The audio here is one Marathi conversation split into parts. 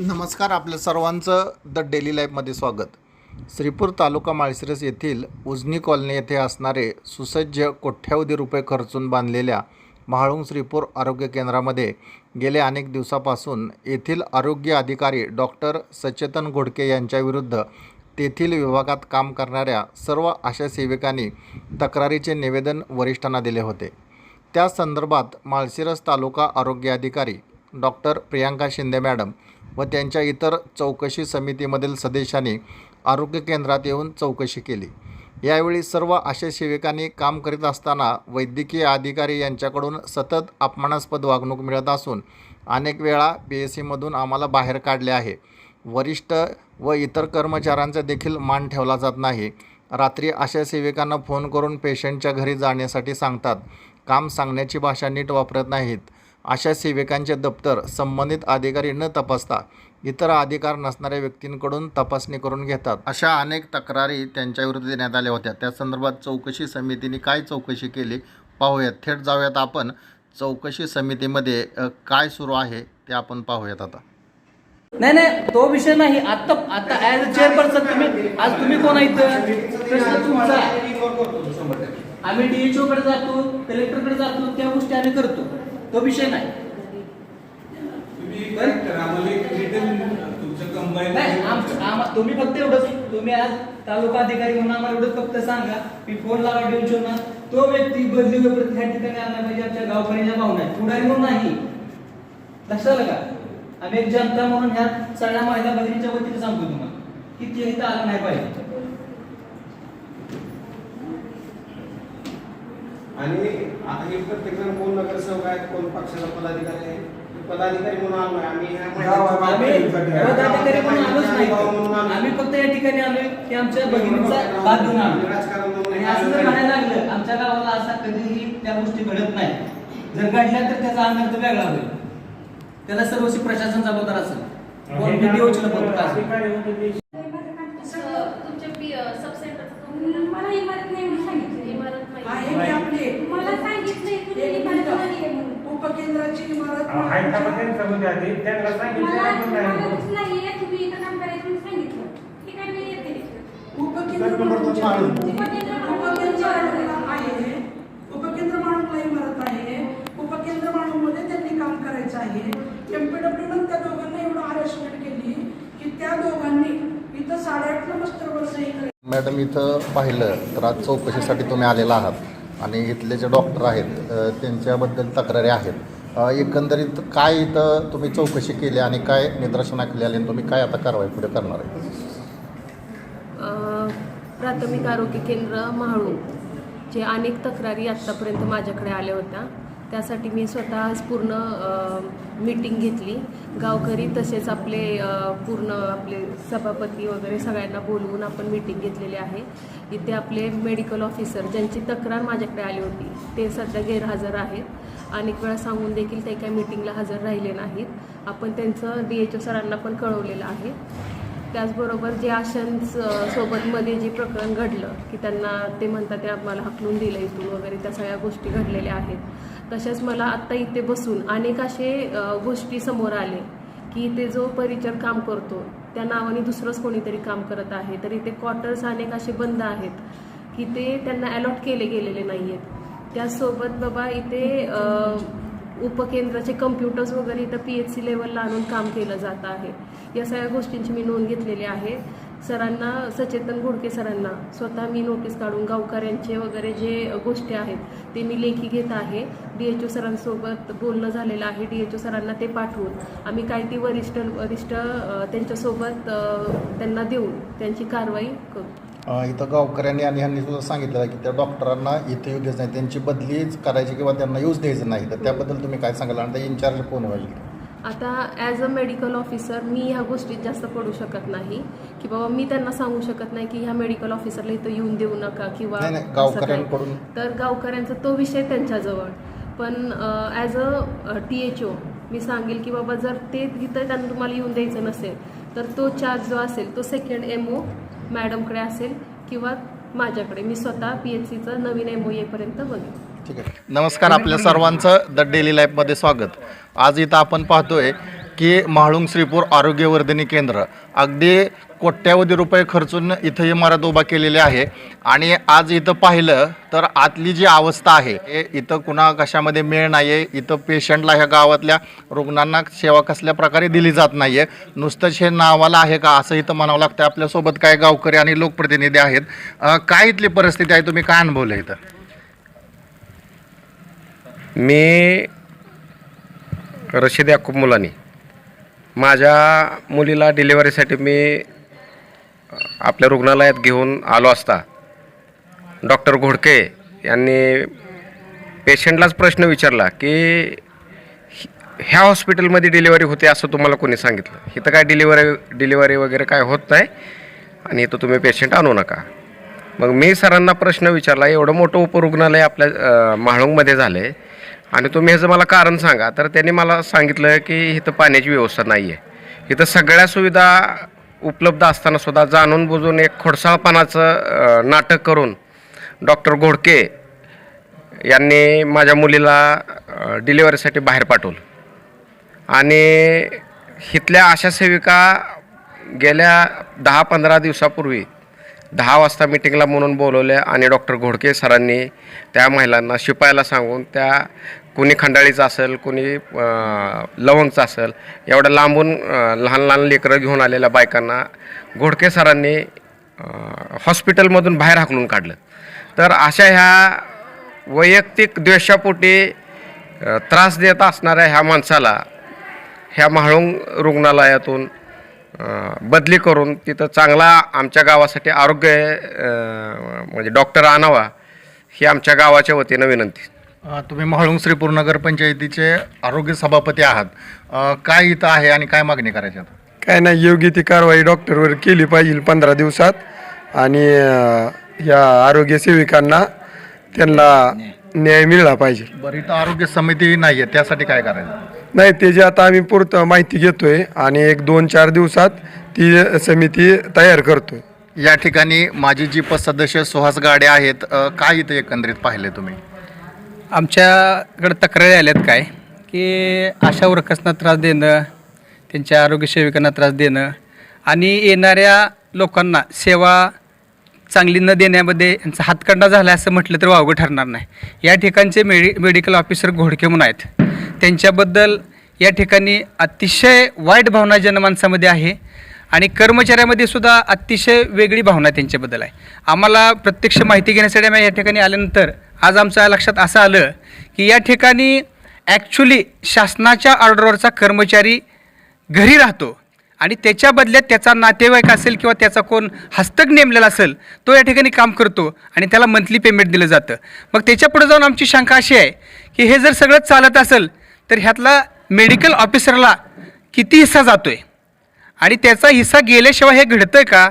नमस्कार आपल्या सर्वांचं द डेली लाईफमध्ये स्वागत. श्रीपूर तालुका माळशिरस येथील उजनी कॉलनी येथे असणारे सुसज्ज कोट्यावधी रुपये खर्चून बांधलेल्या महाळुंग श्रीपूर आरोग्य केंद्रामध्ये गेल्या अनेक दिवसापासून येथील आरोग्य अधिकारी डॉक्टर सचेतन घोडके यांच्याविरुद्ध तेथील विभागात काम करणाऱ्या सर्व आशा सेविकांनी तक्रारीचे निवेदन वरिष्ठांना दिले होते. त्या संदर्भात माळशिरस तालुका आरोग्य अधिकारी डॉक्टर प्रियांका शिंदे मॅडम व त्यांच्या इतर चौकशी समितीमधील सदस्यांनी आरोग्य केंद्रात येऊन चौकशी केली. यावेळी सर्व आशा सेविकांनी काम करीत असताना वैद्यकीय अधिकारी यांच्याकडून सतत अपमानास्पद वागणूक मिळत असून अनेक वेळा बी एस सीमधून आम्हाला बाहेर काढले आहे. वरिष्ठ व इतर कर्मचाऱ्यांचा देखील मान ठेवला जात नाही. रात्री अशा सेविकांना फोन करून पेशंटच्या घरी जाण्यासाठी सांगतात. काम सांगण्याची भाषा नीट वापरत नाहीत. अशा सेविकांचे दप्तर संबंधित अधिकारी न तपासता इतर अधिकार नसणाऱ्या व्यक्तींकडून तपासणी करून घेतात. अशा अनेक तक्रारी त्यांच्याविरुद्ध देण्यात आल्या होत्या. त्या संदर्भात चौकशी समितीने काय चौकशी केली पाहूयात. थेट जाऊयात आपण चौकशी समितीमध्ये काय सुरू आहे ते आपण पाहूयात आता. नाही नाही तो विषय नाही. आता आता ऍज अ चेअरपर्सन तुम्ही आज तुम्ही कोण आहेत आम्ही डीएचओ कडे जातो कलेक्टरकडे जातो त्या गोष्टी आम्ही करतो. तो विषय नाही. तुम्ही फक्त एवढंच तुम्ही आज तालुका अधिकारी म्हणून आम्हाला एवढंच फक्त सांगा. मी फोन लावा डीएचओ ना तो व्यक्ती बदली होईपर्यंत ह्या ठिकाणी आणला पाहिजे आमच्या गावकऱ्यांच्या भावना आहेत. पुढारी म्हणून नाही. लक्षात आलं का? आम्ही एक जनता म्हणून ह्या सगळ्या महिला भगिनीच्या वतीने सांगतो तुम्हाला की ते इथं आलं नाही पाहिजे. आणि आता हे प्रत्येक जण कोण नगरसेवक आहेत कोण पक्षाचा पदाधिकारी आहे? पदाधिकारी म्हणून आलोय आम्ही ह्या गावात आम्ही पदाधिकारी म्हणून आलोच नाही. आम्ही फक्त या ठिकाणी आलोय की आमच्या घेऊन आलो राजकारण म्हणून असं जर म्हणायला लागलं आमच्या गावाला असा कधीही त्या गोष्टी घडत नाही. जर घडल्या तर त्याचा अंदाज वेगळा होईल. त्याला सर्वस्वी प्रशासन जबाबदार असेल. कोण असेल सेंटर मला इमारत नाही म्हणून सांगितलं इमारत आहे माहिती की आपले मला सांगितलंय तुझी एक इमारत मिनिट. नाही आहे उपकेंद्राची इमारत हैदराबाद आधी. त्यांना सांगितलं नाहीये तुम्ही इथं काम करायचं म्हणून सांगितलं. ठीक आहे मी येते उपकेंद्र नंबर. उपकेंद्र आहे. उपकेंद्र माणूला इमारत आहे. उपकेंद्र माणूमध्ये त्यांनी काम करायचं आहे. एमपीडब्ल्यूनं त्या दोघांना एवढं हॅरेसमेंट केली की त्या दोघांनी इथं सही करायची. मॅडम इथं पाहिलं तर आज चौकशीसाठी तुम्ही आलेला आहात. आणि इथले जे डॉक्टर आहेत त्यांच्याबद्दल तक्रारी आहेत. एकंदरीत काय इथं तुम्ही चौकशी केली आणि काय निदर्शना केली आणि तुम्ही काय आता कारवाई पुढे करणार आहे? प्राथमिक आरोग्य केंद्र महाळू. जे अनेक तक्रारी आत्तापर्यंत माझ्याकडे आल्या होत्या. त्यासाठी मी स्वतःच पूर्ण मीटिंग घेतली. गावकरी तसेच आपले पूर्ण आपले सभापती वगैरे सगळ्यांना बोलवून आपण मीटिंग घेतलेली आहे. इथे आपले मेडिकल ऑफिसर ज्यांची तक्रार माझ्याकडे आली होती ते सध्या गैरहजर आहेत. अनेक वेळा सांगून देखील ते काही मीटिंगला हजर राहिले नाहीत. आपण त्यांचं डी एच ओ सरांना पण कळवलेलं आहे. त्याचबरोबर जे आशांस सोबतमध्ये जे प्रकरण घडलं की त्यांना ते म्हणतात ते आम्हाला हकलून दिलं इथून वगैरे त्या सगळ्या गोष्टी घडलेल्या आहेत. तसेच मला आत्ता इथे बसून अनेक असे गोष्टी समोर आले की इथे जो परिचर काम करतो त्या नावाने दुसरंच कोणीतरी काम करत आहे. तर इथे क्वार्टर्स अनेक असे बंद आहेत की ते त्यांना अलॉट केले गेलेले नाही आहेत त्याचसोबत बाबा इथे उपकेंद्राचे कम्प्युटर्स वगैरे इथं पी एच सी लेवलला आणून काम केलं जात आहे. या सगळ्या गोष्टींची मी नोंद घेतलेली आहे. सरांना सचेतन घोडके सरांना स्वतः मी नोटीस काढून गावकऱ्यांचे वगैरे जे गोष्टी आहेत ते मी लेखी घेत आहे. डी एच ओ सरांसोबत बोलणं झालेलं आहे. डी एच ओ सरांना ते पाठवून आम्ही काय ती वरिष्ठ वरिष्ठ त्यांच्यासोबत त्यांना देऊन त्यांची कारवाई करू. इथं गावकऱ्यांनी आणि ह्यांनी सुद्धा सांगितलं आहे की त्या डॉक्टरांना इथे येऊ द्यायचं नाही. त्यांची बदलीच करायची किंवा त्यांना यूज द्यायचं नाही. तर त्याबद्दल तुम्ही काय सांगाल? आणि त्या इन्चार्ज कोण होईल आता ॲज अ मेडिकल ऑफिसर मी ह्या गोष्टीत जास्त पडू शकत नाही. की बाबा मी त्यांना सांगू शकत नाही की ह्या मेडिकल ऑफिसरला इथं येऊन देऊ नका किंवा. तर गावकऱ्यांचा तो विषय त्यांच्याजवळ. पण as a T H O मी सांगेल की बाबा जर ते इथं त्यांना तुम्हाला येऊन द्यायचं नसेल तर तो चार्ज जो असेल तो सेकंड एम ओ मॅडमकडे असेल किंवा माझ्याकडे. मी स्वतः पी एच सीचं नवीन एम ओ येईपर्यंत बघेन ठीक आहे. नमस्कार आपल्या सर्वांचं. द डेली लाईफमध्ये स्वागत. आज इथं आपण पाहतोय की म्हाळुंग श्रीपूर आरोग्यवर्धिनी केंद्र अगदी कोट्यावधी रुपये खर्चून इथं इमारत उभा केलेली आहे. आणि आज इथं पाहिलं तर आतली जी अवस्था आहे हे इथं कुणा कशामध्ये मेळ नाही आहे इथं पेशंटला ह्या गावातल्या रुग्णांना सेवा कसल्या प्रकारे दिली जात नाही आहे नुसतंच हे नावाला आहे का असं इथं म्हणावं लागतं आपल्यासोबत काय गावकरी आणि लोकप्रतिनिधी आहेत. काय इथली परिस्थिती आहे? तुम्ही काय अनुभवलं इथं? मी रशीद याकूब मुलानी. माझ्या मुलीला डिलिव्हरीसाठी मी आपल्या रुग्णालयात घेऊन आलो असता. डॉक्टर घोडके यांनी पेशंटलाच प्रश्न विचारला की ह्या हॉस्पिटलमध्ये डिलिव्हरी होते असं तुम्हाला कोणी सांगितलं? इथं काय डिलिव्हरी डिलिव्हरी वगैरे काय होत नाही आणि इथं तुम्ही पेशंट आणू नका. मग मी सरांना प्रश्न विचारला एवढं मोठं उपरुग्णालय आपल्या म्हाळुंगमध्ये झालं आहे आणि तुम्ही ह्याचं मला कारण सांगा. तर त्यांनी मला सांगितलं की इथं पाण्याची व्यवस्था नाही आहे इथं सगळ्या सुविधा उपलब्ध असताना सुद्धा जाणून बुजून एक खोडसाळपणाचं नाटक करून डॉक्टर घोडके यांनी माझ्या मुलीला डिलिव्हरीसाठी बाहेर पाठवलं. आणि इथल्या आशा सेविका गेल्या दहा पंधरा दिवसापूर्वी दहा वाजता मिटिंगला म्हणून बोलवले आणि डॉक्टर घोडके सरांनी त्या महिलांना शिपायला सांगून त्या कुणी खंडाळीचं असेल कुणी लवंगचं असेल एवढं लांबून लहान लहान लेकरं घेऊन आलेल्या बायकांना घोडके सरांनी हॉस्पिटलमधून बाहेर हाकलून काढलं. तर अशा ह्या वैयक्तिक द्वेषापोटी त्रास देत असणाऱ्या ह्या माणसाला ह्या म्हाळुंग रुग्णालयातून बदली करून तिथं चांगला आमच्या गावासाठी आरोग्य म्हणजे डॉक्टर आणावा ही आमच्या गावाच्या वतीनं विनंती. तुम्ही म्हाळुंग श्रीपूर नगरपंचायतीचे आरोग्य सभापती आहात. अ, काय इथं आहे आणि काय मागणी करायची आता? काय नाही योग्य ती कारवाई डॉक्टरवर केली पाहिजे पंधरा दिवसात. आणि अं, ह्या आरोग्य सेविकांना त्यांना न्याय मिळाला पाहिजे. बरं इथं आरोग्य समिती नाही आहे त्यासाठी काय करायचं? नाही त्याची आता आम्ही पुरत माहिती घेतोय आणि एक दोन चार दिवसात ती समिती तयार करतोय. या ठिकाणी माजी जीप सदस्य सुहास गाडे आहेत अ, काय इथं एकंदरीत पाहिले तुम्ही? आमच्याकडे तक्रारी आल्यात काय की आशा वर्कर्सना त्रास देणं त्यांच्या आरोग्य सेविकांना त्रास देणं आणि येणाऱ्या लोकांना सेवा चांगली न देण्यामध्ये यांचा हातखंडा झाला असं म्हटलं तर वावगं ठरणार नाही. या ठिकाणचे मेडि मेडिकल ऑफिसर घोडके म्हणून आहेत. त्यांच्याबद्दल या ठिकाणी अतिशय वाईट भावना जनमानसामध्ये आहे आणि कर्मचाऱ्यामध्ये सुद्धा अतिशय वेगळी भावना त्यांच्याबद्दल आहे. आम्हाला प्रत्यक्ष माहिती घेण्यासाठी आम्ही या ठिकाणी आल्यानंतर आज आमच्या लक्षात असं आलं की या ठिकाणी ॲक्च्युली शासनाच्या ऑर्डरवरचा कर्मचारी घरी राहतो आणि त्याच्या बदल्यात त्याचा नातेवाईक असेल किंवा त्याचा कोण हस्तक नेमलेला असेल तो या ठिकाणी काम करतो आणि त्याला मंथली पेमेंट दिलं जातं. मग त्याच्या पुढे जाऊन आमची शंका अशी आहे की हे जर सगळं चालत असेल तर ह्यातला मेडिकल ऑफिसरला किती हिस्सा जातो आहे आणि त्याचा हिस्सा गेल्याशिवाय हे घडतं का?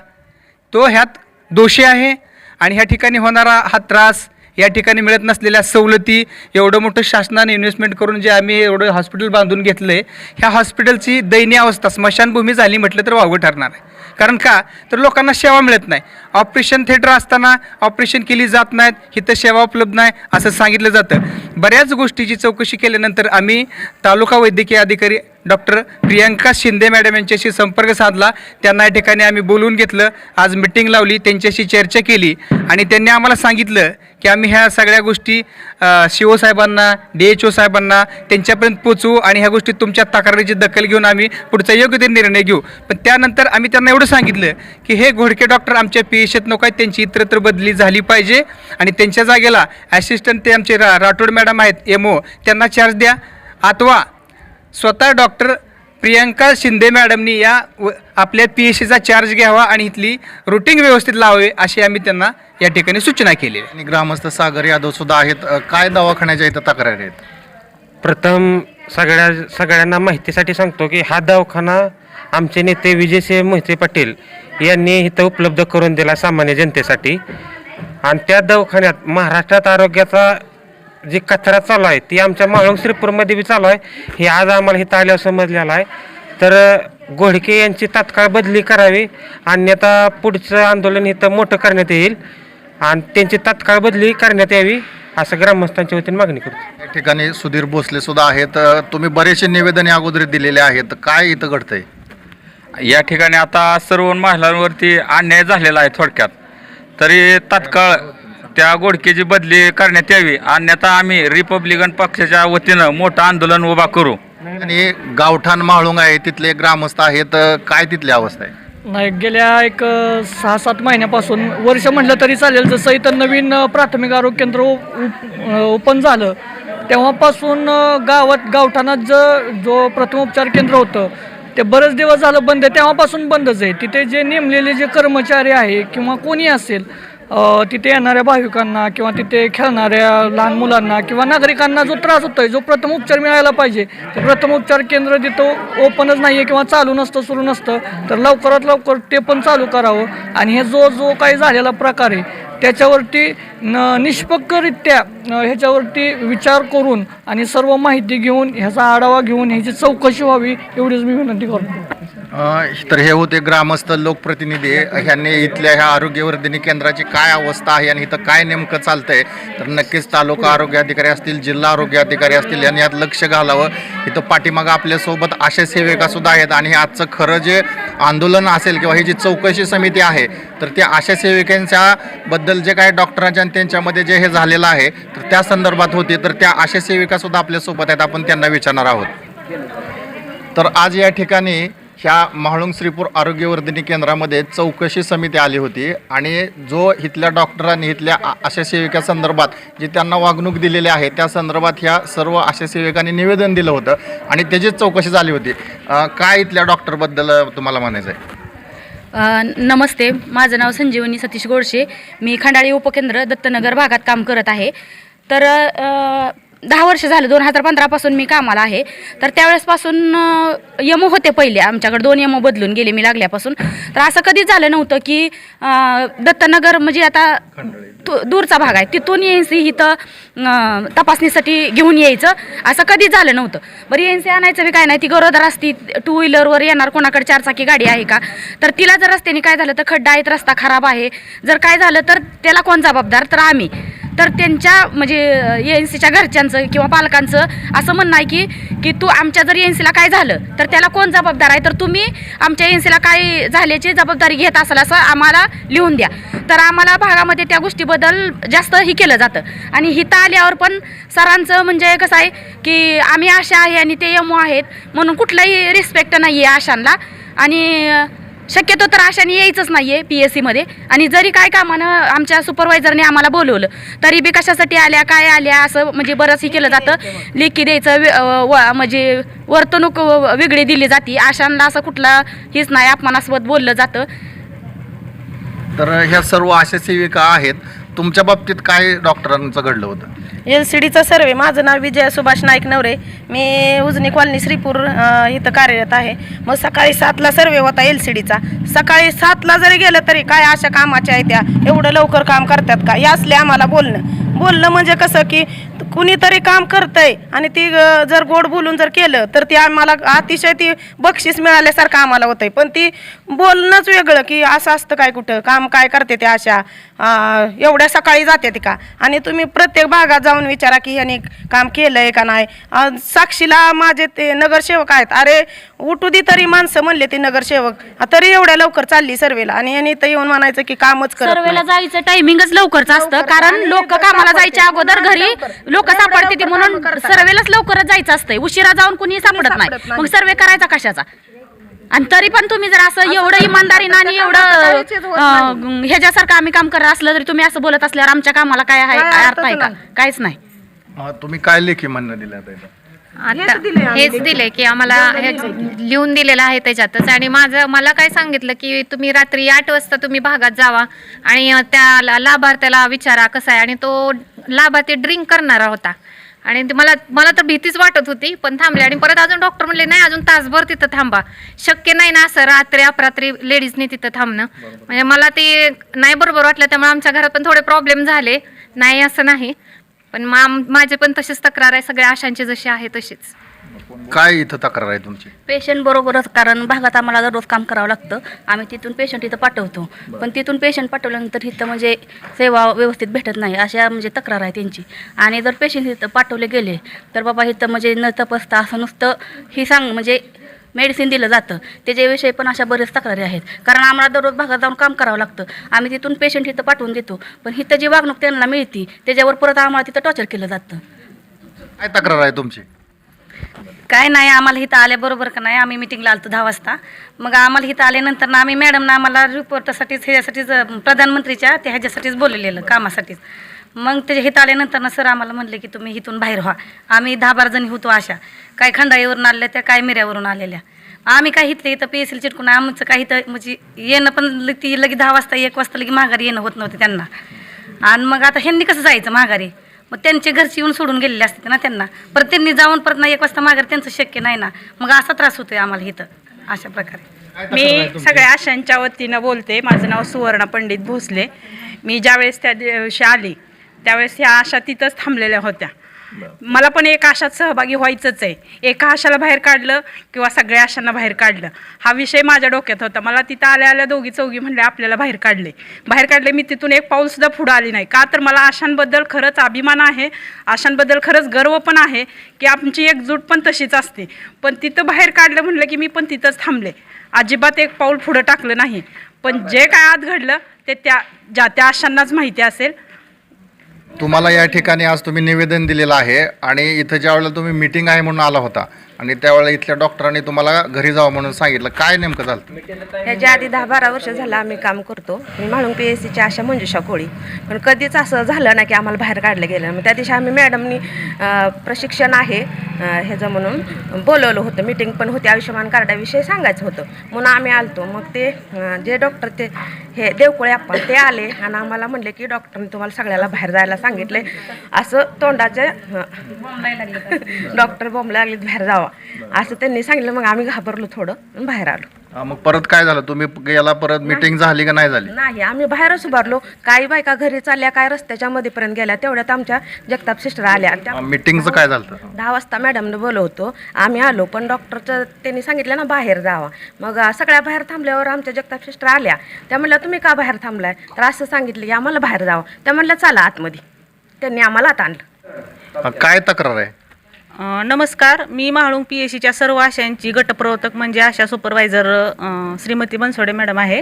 तो ह्यात दोषी आहे आणि ह्या ठिकाणी होणारा हा त्रास या ठिकाणी मिळत नसलेल्या सवलती एवढं मोठं शासनाने इन्व्हेस्टमेंट करून जे आम्ही एवढं हॉस्पिटल बांधून घेतलं आहे ह्या हॉस्पिटलची दयनीय अवस्था स्मशानभूमी झाली म्हटलं तर वावं ठरणार आहे. कारण का? तर लोकांना सेवा मिळत नाही. ऑपरेशन थिएटर असताना ऑपरेशन केली जात नाहीत इथं सेवा उपलब्ध नाही असं सांगितलं जातं. बऱ्याच गोष्टीची चौकशी केल्यानंतर आम्ही तालुका वैद्यकीय अधिकारी डॉक्टर प्रियांका शिंदे मॅडम यांच्याशी संपर्क साधला. त्यांना या ठिकाणी आम्ही बोलवून घेतलं. आज मिटिंग लावली त्यांच्याशी चर्चा केली. आणि त्यांनी आम्हाला सांगितलं की आम्ही ह्या सगळ्या गोष्टी सी ओ साहेबांना डी एच ओ साहेबांना त्यांच्यापर्यंत पोचवू आणि ह्या गोष्टी तुमच्या तक्रारीची दखल घेऊन आम्ही पुढचा योग्य ते निर्णय घेऊ. पण त्यानंतर आम्ही त्यांना एवढं सांगितलं की हे घोडके डॉक्टर आमच्या पी एच नको आहेत. त्यांची इतरत्र बदली झाली पाहिजे. आणि त्यांच्या जागेला ॲसिस्टंट ते आमचे रा राठोड मॅडम आहेत एम ओ त्यांना चार्ज द्या. अथवा स्वतः डॉक्टर प्रियंका शिंदे मॅडमनी या व आपल्या पी एच सीचा चार्ज घ्यावा आणि इथली रुटीन व्यवस्थित लावावी अशी आम्ही त्यांना या ठिकाणी सूचना केली. आणि ग्रामस्थ सागर यादव सुद्धा आहेत. अ, काय दवाखान्याच्या इथं तक्रारी आहेत? प्रथम सगळ्या सगळ्यांना माहितीसाठी सांगतो की हा दवाखाना आमचे नेते विजयसिंह मोहिते पाटील यांनी इथं उपलब्ध करून दिला सामान्य जनतेसाठी. आणि त्या दवाखान्यात महाराष्ट्रात आरोग्याचा जी कचरा चालू आहे ती आमच्या माळुंग श्रीपूरमध्ये बी चालू आहे हे आज आम्हाला इथं आल्यावर समजलेलं आहे. तर घोडके यांची तात्काळ बदली करावी. अन्यथा पुढचं आंदोलन इथं मोठं करण्यात येईल. आणि त्यांची तात्काळ बदली करण्यात यावी असं ग्रामस्थांच्या वतीने मागणी करतो. या ठिकाणी सुधीर भोसले सुद्धा आहेत. अ, तुम्ही बरेचसे निवेदने अगोदर दिलेले आहेत. काय इथं घडतंय? या ठिकाणी आता सर्व महिलांवरती अन्याय झालेला आहे थोडक्यात. तरी तात्काळ त्या गोडकेची बदली करण्यात यावी. अन्यथा आम्ही रिपब्लिकन पक्षाच्या वतीनं मोठं आंदोलन उभा करू. आणि गावठाण माळुंग आहे तिथले ग्रामस्थ आहेत काय तिथली अवस्था आहे? नाही गेल्या एक सहा सात महिन्यापासून वर्ष म्हटलं तरी चालेल. जसं इथं नवीन प्राथमिक आरोग्य केंद्र ओपन झालं तेव्हापासून गावात गावठाणात ज जो प्रथमोपचार केंद्र होतं ते बरेच दिवस झालं बंद आहे. तेव्हापासून बंदच आहे. तिथे जे नेमलेले जे कर्मचारी आहे किंवा कोणी असेल तिथे येणाऱ्या भाविकांना किंवा तिथे खेळणाऱ्या लहान मुलांना किंवा नागरिकांना जो त्रास होतो आहे जो प्रथमोपचार मिळायला पाहिजे ते प्रथमोपचार केंद्र तिथं ओपनच नाही आहे किंवा चालू नसतं सुरू नसतं तर लवकरात लवकर ते पण चालू करावं. आणि हे जो जो काही झालेला प्रकार आहे त्याच्यावरती न निष्पक्षरित्या ह्याच्यावरती विचार करून आणि सर्व माहिती घेऊन ह्याचा आढावा घेऊन ह्याची चौकशी व्हावी एवढीच मी विनंती करतो. तर हे होते ग्रामस्थ लोकप्रतिनिधी. ह्यांनी इथल्या ह्या आरोग्यवर्धिनी केंद्राची काय अवस्था आहे आणि इथं काय नेमकं चालतंय? तर नक्कीच तालुका आरोग्य अधिकारी असतील जिल्हा आरोग्य अधिकारी असतील यांनी यात लक्ष घालावं. इथं पाठीमागं आपल्यासोबत असे सेविकासुद्धा आहेत आणि हे आजचं खरं जे आंदोलन असेल किंवा ही जी चौकशी समिती आहे तर त्या आशा सेविकांच्या बद्दल जे काही डॉक्टरांच्या आणि त्यांच्यामध्ये जे हे झालेलं आहे तर त्या संदर्भात होते. तर त्या आशा सेविकासुद्धा आपल्यासोबत आहेत. आपण त्यांना विचारणार आहोत. तर आज या ठिकाणी ह्या महाळुंग श्रीपूर आरोग्यवर्धिनी केंद्रामध्ये चौकशी समिती आली होती आणि जो इथल्या डॉक्टरांनी इथल्या आशा सेविका संदर्भात जी त्यांना वागणूक दिलेली आहे त्या संदर्भात ह्या सर्व आशा सेविकांनी निवेदन दिलं होतं आणि त्याचीच चौकशी झाली होती. काय इथल्या डॉक्टरबद्दल तुम्हाला म्हणायचं आहे नमस्ते. माझं नाव संजीवनी सतीश गोडशे मी खंडाळी उपकेंद्र दत्तनगर भागात काम करत आहे. तर दहा वर्ष झालं दोन हजार पंधरापासून मी कामाला आहे. तर त्यावेळेसपासून यमो होते पहिले आमच्याकडे. दोन यमो बदलून गेले मी लागल्यापासून. तर असं कधीच झालं नव्हतं की दत्तनगर म्हणजे आता तु- दूरचा भाग आहे. तिथून एन सी इथं तपासणीसाठी घेऊन यायचं. असं कधीच झालं नव्हतं. बरं एन सी आणायचं बी काय नाही. ती गरोदर असती टू व्हीलरवर येणार कोणाकडे चारचाकी गाडी आहे का? तर तिला जर रस्त्याने काय झालं तर खड्डा आहेत रस्ता खराब आहे. जर काय झालं तर त्याला कोण जबाबदार? तर आम्ही. तर त्यांच्या म्हणजे एन सीच्या घरच्यांचं किंवा पालकांचं असं म्हणणं आहे की की तू आमच्या जर एन सीला काय झालं तर त्याला कोण जबाबदार आहे? तर तुम्ही आमच्या एन सीला काय झाल्याची जबाबदारी घेत असाल असं आम्हाला लिहून द्या. तर आम्हाला भागामध्ये त्या गोष्टीबद्दल जास्त हे केलं जातं. आणि हिथं आल्यावर पण सरांचं म्हणजे कसं आहे की आम्ही आशा आहे आणि ते यमो आहेत म्हणून कुठलाही रिस्पेक्ट नाही आहे आशांना. आणि शक्यतो तर आशाने यायचंच नाही आहे पी एस सीमध्ये आणि जरी काय कामानं आमच्या सुपरवायझरने आम्हाला बोलवलं तरी बी कशासाठी आल्या काय आल्या असं म्हणजे बरंचही केलं जातं. लेखी द्यायचं व- म्हणजे वर्तणूक व- वेगळी दिली जाते. आशांना असं कुठला हेच नाही अपमानासोबत बोललं जातं. तर ह्या सर्व आशा सेविका आहेत. तुमच्या बाबतीत काय डॉक्टरांचं घडलं होतं? एल सी डीचा सर्वे. माझं नाव विजय सुभाष नाईक नवरे. मी उजनी कॉलनी श्रीपूर अ, इथं कार्यरत आहे. मग सकाळी सातला सर्वे होता एल सी डीचा सकाळी सातला जरी गेलं तरी काय अशा कामाच्या आहेत त्या? एवढं लवकर काम करतात का? या असले आम्हाला बोलणं. बोलणं म्हणजे कसं की कुणीतरी काम करतंय आणि ती अ, जर गोड बोलून जर केलं तर ती आम्हाला अतिशय ती बक्षीस मिळाल्यासारखं आम्हाला होतंय. पण ती बोलणंच वेगळं की असं असतं काय कुठं? काम काय करते ते अशा? एवढ्या सकाळी जाते ती का आणि तुम्ही प्रत्येक भागात जाऊन विचारा की ह्याने काम केलंय का नाही साक्षीला माझे ते नगरसेवक आहेत अरे उठू दे तरी माणसं म्हणले ते नगरसेवक तरी एवढ्या लवकर चालली सर्वेला आणि यांनी तर येऊन म्हणायचं की कामच करत सर्वेला. जायचं टायमिंगच लवकरच असतं कारण लोक कामाला. जायच्या अगोदर घरी. लोक सापडते म्हणून. सर्वेलाच लवकरच जायचं असतंय उशिरा जाऊन कुणी सापडत नाही. मग सर्वे करायचा कशाचा आणि तरी पण तुम्ही जर असं एवढं तरी इमानदारीनं आणि एवढं अं, ह्याच्यासारखं आम्ही काम करत असलं तरी तुम्ही असं बोलत असल्यावर आमच्या कामाला काय आहे? काय काय अर्थ आहे का? नाही. काहीच नाही. तुम्ही काय लेखी म्हणणं दिलं आता? हेच दिले आम्ही. हेच दिले की आम्हाला लिहून दिलेलं आहे त्याच्यातच. आणि माझं मला काय सांगितलं की तुम्ही रात्री आठ वाजता तुम्ही भागात जावा आणि त्या ला- लाभार्थ्याला विचारा कसं आहे? आणि तो लाभार्थी ड्रिंक करणारा होता. आणि ते मला मला तर भीतीच वाटत होती पण थांबले. आणि परत अजून डॉक्टर म्हणले नाही अजून तासभर तिथं थांबा. शक्य नाही ना असं रात्री अपरात्री लेडीजने तिथं थांबणं. म्हणजे मला ते नाही बरोबर वाटलं त्यामुळे आमच्या घरात पण थोडे प्रॉब्लेम झाले. नाही असं नाही. पण मा माझे पण तशीच तक्रार आहे सगळ्या आशांची जशी आहे तशीच काय इथं तक्रार आहे तुमची? पेशंट बरोबरच कारण भागात आम्हाला दररोज काम करावं लागतं. आम्ही तिथून पेशंट इथं पाठवतो. पण तिथून पेशंट पाठवल्यानंतर इथं म्हणजे सेवा व्यवस्थित भेटत नाही अशा म्हणजे तक्रार आहे त्यांची. आणि जर पेशंट इथं पाठवले गेले तर बाबा इथं म्हणजे न तपासता असं नुसतं ही सांग म्हणजे मेडिसिन दिलं जातं. त्याच्याविषयी पण अशा बरेच तक्रारी आहेत. कारण आम्हाला दररोज भागात जाऊन काम करावं लागतं. आम्ही तिथून पेशंट इथं पाठवून देतो. पण इथं जी वागणूक त्यांना मिळते त्याच्यावर परत आम्हाला तिथं टॉर्चर केलं जातं. काय तक्रार आहे तुमची? काय नाही आम्हाला इथं आल्याबरोबर का नाही? आम्ही मिटिंगला आलतो दहा वाजता. मग आम्हाला इथं आल्यानंतर ना आम्ही मॅडमना आम्हाला रिपोर्टसाठीच ह्याच्यासाठीच प्रधानमंत्रीच्या ते ह्याच्यासाठीच बोललेलं कामासाठीच. मग त्याच्या हित आल्यानंतर ना सर आम्हाला म्हणले की तुम्ही इथून बाहेर व्हा. आम्ही दहा बारा जणी होतो अशा. काय खंडाळीवरून आलेल्या त्या काय मिऱ्यावरून आलेल्या. आम्ही काय इथले इथं पी एस एल चिटकून आमचं काही तर म्हणजे येणं पण ती लगे दहा वाजता एक वाजता लगे माघारी येणं होत नव्हतं त्यांना. आणि मग आता ह्यांनी कसं जायचं माघारी? मग त्यांचे घरचे येऊन सोडून गेलेले असते ना त्यांना. परत त्यांनी जाऊन परत ना एक वाजता माघारी त्यांचं शक्य नाही ना. मग असा त्रास होतोय आम्हाला इथं. अशा प्रकारे. मी सगळ्या आशांच्या वतीनं बोलते. माझं नाव सुवर्णा पंडित भोसले. मी ज्यावेळेस त्या दिवशी आली त्यावेळेस ह्या आशा तिथंच थांबलेल्या होत्या. मला पण एक आशात सहभागी व्हायचंच आहे. एका आशाला बाहेर काढलं किंवा सगळ्या आशांना बाहेर काढलं. हा विषय माझ्या डोक्यात होता. मला तिथं आल्या आल्या दोघी चौघी म्हणले आपल्याला बाहेर काढले. बाहेर काढले मी तिथून एक पाऊलसुद्धा पुढं आली नाही. का तर मला आशांबद्दल खरंच अभिमान आहे. आशांबद्दल खरंच गर्व पण आहे की आमची एकजूट पण तशीच असते. पण तिथं बाहेर काढलं म्हणलं की मी पण तिथंच थांबले. अजिबात एक पाऊल पुढं टाकलं नाही. पण जे काय आत घडलं ते त्या ज्या त्या आशांनाच माहिती असेल. तुम्हाला या ठिकाणी आज तुम्ही निवेदन दिलेलं आहे आणि इथं ज्या वेळेला तुम्ही मिटिंग आहे म्हणून आला होता आणि त्यावेळेला इथल्या डॉक्टरांनी तुम्हाला घरी जावं म्हणून सांगितलं. काय नेमकं झालं? ह्याच्या आधी दहा बारा वर्ष झालं आम्ही काम करतो. मी पी एस सीच्या आशा मंजुषा कोळी. पण कधीच असं झालं ना की आम्हाला बाहेर काढलं गेलं. मग त्या दिवशी आम्ही मॅडमनी प्रशिक्षण आहे ह्याचं म्हणून बोलवलं होतं. मिटिंग पण होती. आयुष्यमान कार्डाविषयी सांगायचं होतं. म्हणून आम्ही आलतो. मग ते जे डॉक्टर ते हे देवकुळे आपण ते आले आणि आम्हाला म्हणले की डॉक्टरने तुम्हाला सगळ्याला बाहेर जायला सांगितले असं तोंडाचे डॉक्टर बॉम्बला लागले बाहेर जावं. असं त्यांनी सांगितलं मग आम्ही घाबरलो थोडं आणि बाहेर आलो. हा, मग परत काय झालं? तुम्ही गेला परत मिटिंग झाली का नाही झाली? नाही आम्ही बाहेरच उभारलो. काही बायका घरी चालल्या काय रस्त्याच्या मध्ये पर्यंत गेल्या तेवढ्यात आमच्या जगताप सिस्टर आल्या. त्या मिटिंगचं काय झालं? दहा वाजता मॅडमने बोलवतो. आम्ही आलो पण डॉक्टरचं त्यांनी सांगितलं ना बाहेर जावा. मग अं, सगळ्या बाहेर थांबल्यावर आमच्या जगताप सिस्टर आल्या. त्या म्हणल्या तुम्ही का बाहेर थांबलाय? तर असं सांगितलं की आम्हाला बाहेर जावं. त्या म्हणल्या चला आतमध्ये. त्यांनी आम्हाला आत आणलं. हा, काय तक्रार आहे? नमस्कार. मी महाळुंग पी एस सीच्या सर्व आशांची गटप्रवर्तक म्हणजे आशा सुपरवायझर श्रीमती बनसोडे मॅडम आहे.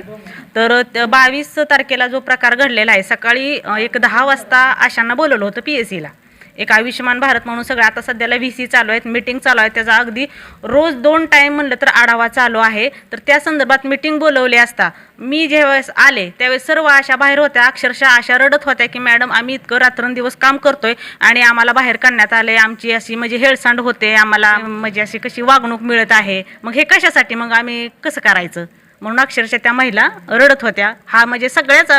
तर बावीस तारखेला जो प्रकार घडलेला आहे सकाळी एक दहा वाजता आशांना बोलवलं होतं पी एस सीला एक आयुष्यमान भारत म्हणून सगळं आता सध्याला व्ही सी चालू आहेत मिटिंग चालू आहे त्याचा अगदी रोज दोन टाईम म्हणलं तर आढावा चालू आहे. तर त्या संदर्भात मिटिंग बोलवली असता मी ज्यावेळेस आले त्यावेळेस सर्व आशा बाहेर होत्या. अक्षरशः आशा रडत होत्या की मॅडम आम्ही इतकं रात्रंदिवस काम करतोय आणि आम्हाला बाहेर काढण्यात आले आमची अशी म्हणजे हेळसांड होते. आम्हाला म्हणजे अशी कशी वागणूक मिळत आहे. मग हे कशासाठी मग आम्ही कसं करायचं? म्हणून अक्षरशः त्या महिला रडत होत्या. हा म्हणजे सगळ्याच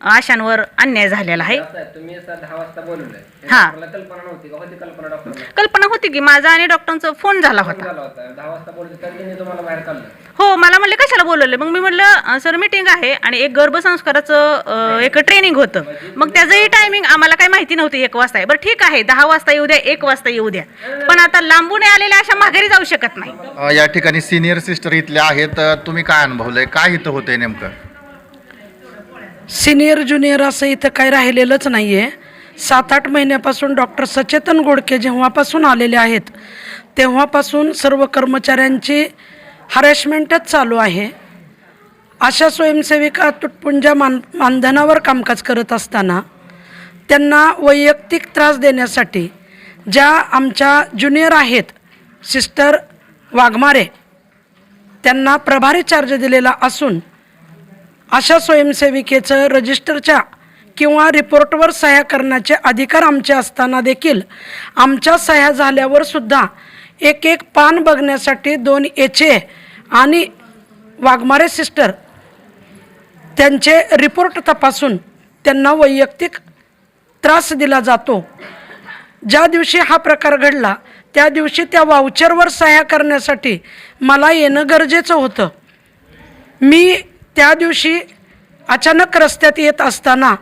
आशांवर अन्याय झालेला आहे. तुम्ही दहा वाजता बोलवलंय. हा. कल्पना होती कल्पना डॉक्टर कल्पना होती की माझा आणि डॉक्टरांचा फोन झाला होता. हो मला म्हणले कशाला बोलवले मग मी म्हटलं सर मीटिंग आहे आणि एक गर्भसंस्काराचं एक ट्रेनिंग होतं. मग त्याचंही टायमिंग आम्हाला काही माहिती नव्हती एक वाजता. आहे बरं ठीक आहे दहा वाजता येऊ द्या एक वाजता येऊ द्या. पण आता लांबून आलेल्या अशा माघारी जाऊ शकत नाही. या ठिकाणी सिनियर सिस्टर इथल्या आहेत. तुम्ही काय अनुभवलंय? काय इथं होतंय नेमकं? सिनियर ज्युनियर असं इथं काही राहिलेलंच नाही आहे सात आठ महिन्यापासून डॉक्टर सचेतन गोडके जेव्हापासून आलेले आहेत तेव्हापासून सर्व कर्मचाऱ्यांची हरॅशमेंटच चालू आहे. अशा स्वयंसेविका तुटपुंजा मान मानधनावर कामकाज करत असताना त्यांना वैयक्तिक त्रास देण्यासाठी ज्या आमच्या ज्युनियर आहेत सिस्टर वाघमारे त्यांना प्रभारी चार्ज दिलेला असून अशा स्वयंसेविकेचं रजिस्टरच्या किंवा रिपोर्टवर सह्या करण्याचे अधिकार आमचे असताना देखील आमच्या सह्या झाल्यावर सुद्धा एक एक पान बघण्यासाठी दोन एचे आणि वाघमारे सिस्टर त्यांचे रिपोर्ट तपासून त्यांना वैयक्तिक त्रास दिला जातो. ज्या दिवशी हा प्रकार घडला त्या दिवशी त्या वाउचरवर सह्या करण्यासाठी मला येणं गरजेचं होतं. मी त्या दिवशी अचानक रस्त्यात येत असताना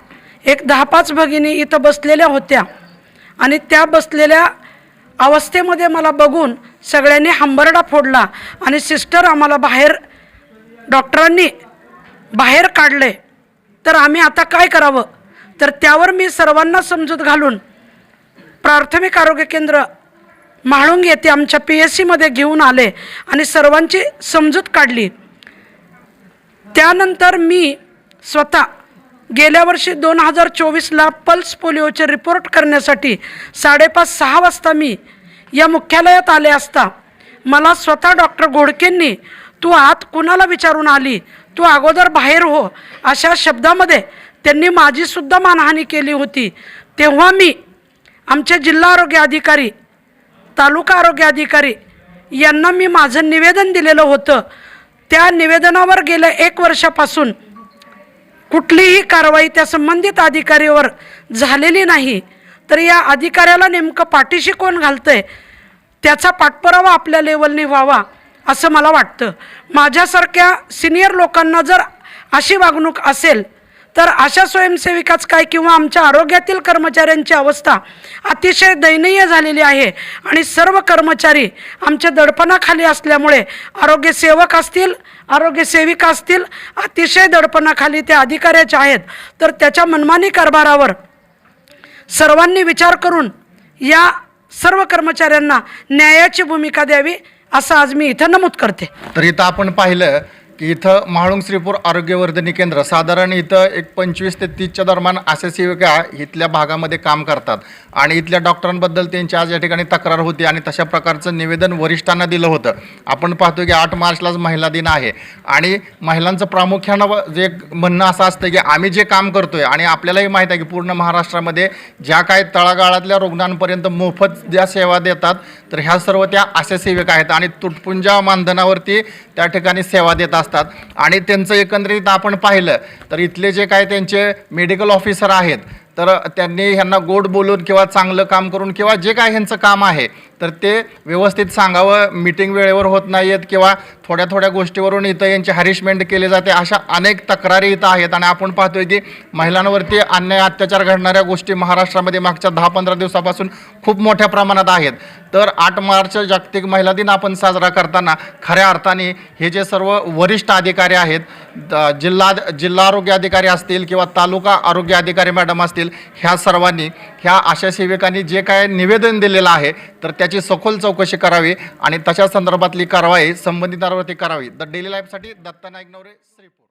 एक दहा पाच भगिनी इथं बसलेल्या होत्या. आणि त्या बसलेल्या अवस्थेमध्ये मला बघून सगळ्यांनी हंबरडा फोडला आणि सिस्टर आम्हाला बाहेर डॉक्टरांनी बाहेर काढले. तर आम्ही आता काय करावं? तर त्यावर मी सर्वांना समजूत घालून प्राथमिक आरोग्य केंद्र म्हाळुंग येथे आमच्या पी एस सीमध्ये घेऊन आले आणि सर्वांची समजूत काढली. त्यानंतर मी स्वतः गेल्या वर्षी दोन हजार चोवीसला पल्स पोलिओचे रिपोर्ट करण्यासाठी साडेपाच सहा वाजता मी या मुख्यालयात आले असता मला स्वतः डॉक्टर घोडकेंनी तू आत कुणाला विचारून आली? तू अगोदर बाहेर हो. अशा शब्दामध्ये त्यांनी माझीसुद्धा मानहानी केली होती. तेव्हा मी आमचे जिल्हा आरोग्य अधिकारी तालुका आरोग्य अधिकारी यांना मी माझं निवेदन दिलेलं होतं. त्या निवेदनावर गेल्या एक वर्षापासून कुठलीही कारवाई त्या संबंधित अधिकारीवर झालेली नाही. तर या अधिकाऱ्याला नेमकं पाठीशी कोण घालतंय? त्याचा पाठपुरावा आपल्या लेवलने व्हावा असं मला वाटतं. माझ्यासारख्या सिनियर लोकांना जर अशी वागणूक असेल तर अशा स्वयंसेविकाच काय किंवा आमच्या आरोग्यातील कर्मचाऱ्यांची अवस्था अतिशय दयनीय झालेली आहे. आणि सर्व कर्मचारी आमच्या दडपणाखाली असल्यामुळे आरोग्यसेवक असतील आरोग्यसेविका असतील अतिशय दडपणाखाली त्या अधिकाऱ्याच्या आहेत. तर त्याच्या मनमानी कारभारावर सर्वांनी विचार करून या सर्व कर्मचाऱ्यांना न्यायाची भूमिका द्यावी असं आज मी इथं नमूद करते. तर इथं आपण पाहिलं की इथं महाळुंग श्रीपूर आरोग्यवर्धनी केंद्र साधारण इथं एक पंचवीस ते तीसच्या दरम्यान अशा सेविका इथल्या भागामध्ये काम करतात. आणि इथल्या डॉक्टरांबद्दल त्यांची आज या ठिकाणी तक्रार होती आणि तशा प्रकारचं निवेदन वरिष्ठांना दिलं होतं. आपण पाहतो की आठ मार्चलाच महिला दिन आहे. आणि महिलांचं प्रामुख्यानं जे म्हणणं असं असतं की आम्ही जे काम करतोय आणि आपल्यालाही माहीत आहे की पूर्ण महाराष्ट्रामध्ये ज्या काय तळागाळातल्या रुग्णांपर्यंत मोफत ज्या सेवा देतात तर ह्या सर्व त्या आशा सेविका आहेत. आणि तुटपुंजा मानधनावरती त्या ठिकाणी सेवा देतात असतात आणि त्यांचं एकंदरीत आपण पाहिलं तर इथले जे काय त्यांचे मेडिकल ऑफिसर आहेत तर त्यांनी ह्यांना गोड बोलून किंवा चांगलं काम करून किंवा जे काय ह्यांचं काम आहे तर ते व्यवस्थित सांगावं. मीटिंग वेळेवर होत नाही आहेत किंवा थोड्या थोड्या गोष्टीवरून इथं यांची हॅरिशमेंट केली जाते. अशा अनेक तक्रारी इथं आहेत. आणि आपण पाहतोय की महिलांवरती अन्याय अत्याचार घडणाऱ्या गोष्टी महाराष्ट्रामध्ये मागच्या दहा पंधरा दिवसापासून खूप मोठ्या प्रमाणात आहेत. तर आठ मार्च जागतिक महिला दिन आपण साजरा करताना खऱ्या अर्थाने हे जे सर्व वरिष्ठ अधिकारी आहेत जिल्हा जिल्हा आरोग्य अधिकारी असतील किंवा तालुका आरोग्य अधिकारी मॅडम असतील ह्या सर्वांनी ह्या आशा सेविकांनी जे काय निवेदन दिलेलं आहे तर त्याची सखोल चौकशी करावी आणि तशा संदर्भातली कारवाई संबंधितांवरती करावी. द डेली लाईफसाठी दत्ता नाईक नवरे श्रीपूर.